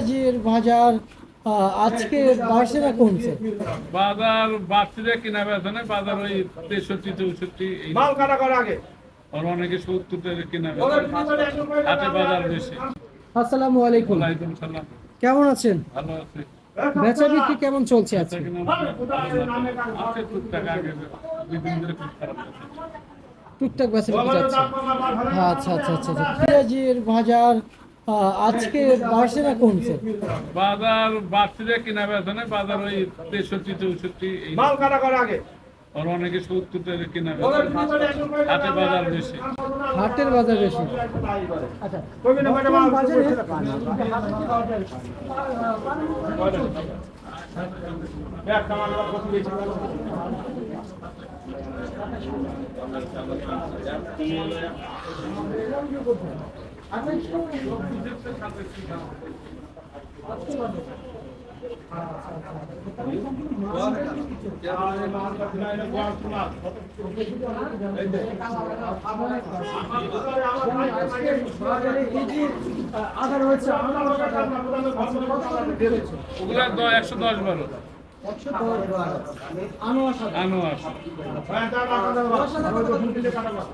পেঁয়াজের বাজার আজকে বাড়ছে না কমছে? বাজার কিনা বেচা নেই বাজার ওই তেষট্টি চৌষট্টি মাল কাটা করা আগে। আর অনেকে সত্তর টাকা কিনা হাটে বাজার বেশি। আসসালামু আলাইকুম। ওয়ালাইকুম সালাম। কেমন আছেন? ভালো আছে। বেচা বিক্রি কেমন চলছে আজকে? টুকটাক বেচা বিক্রি যাচ্ছে। আচ্ছা আচ্ছা আচ্ছা আচ্ছা। পেঁয়াজের বাজার আজকে বাড়ছে কমছে বাজার বাড়তিরা কিনা বেচা নেই বাজার ওই তেষট্টি চৌষট্টি মাল কাটা করা আগে। আর অনেকে সত্তর টাকা কিনা বেচা হাটে বাজার বেশি। হাটের বাজার বেশি? আচ্ছা কোন বাজারে? একশো দশ বারো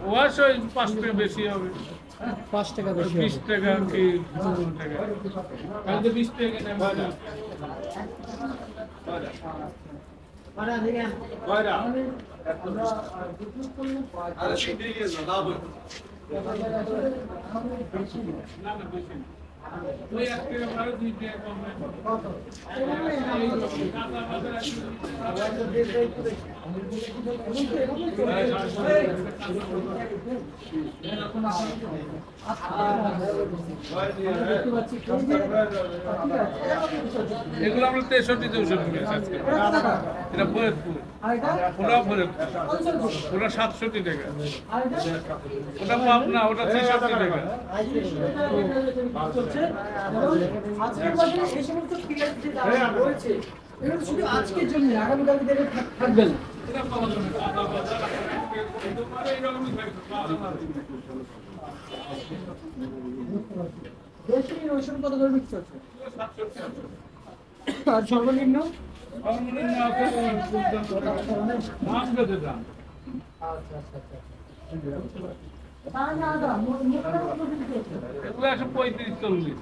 ওয়াশ ওই পাঁচ টাকা বেশি হবে পাঁচ টাকা বেশি বিশ। টাকা কি টাকা বিশ টাকা নেব না। না, না, বেশি না। এগুলো আমরা তেষট্টি চৌষট্টি এটা ফরিদপুর? ওটা ফরিদপুর। ওটা সাতষট্টি টাকা। ওটা পাবনা, ওটা ছেষট্টি টাকা। এবং আজকের বাজারে এই সমস্ত পেঁয়াজ যে দাম রয়েছে এগুলো শুধু আজকের জন্য আগামীকাল থাক- থাকবে না। দেশি রসুন কত করে বিক্রি হচ্ছে? আর সর্বনিম্ন? আচ্ছা আচ্ছা আচ্ছা। এগুলো একশো পঁয়ত্রিশ চল্লিশ।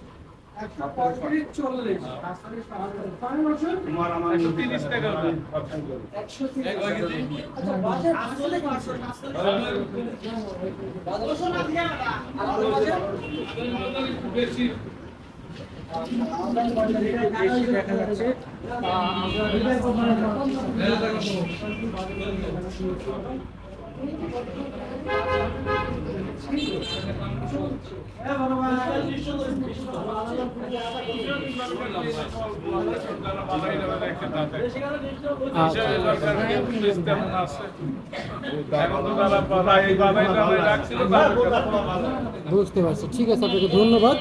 বেশি দেখা যাচ্ছে বুঝতে পারছি। ঠিক আছে আপনাকে ধন্যবাদ।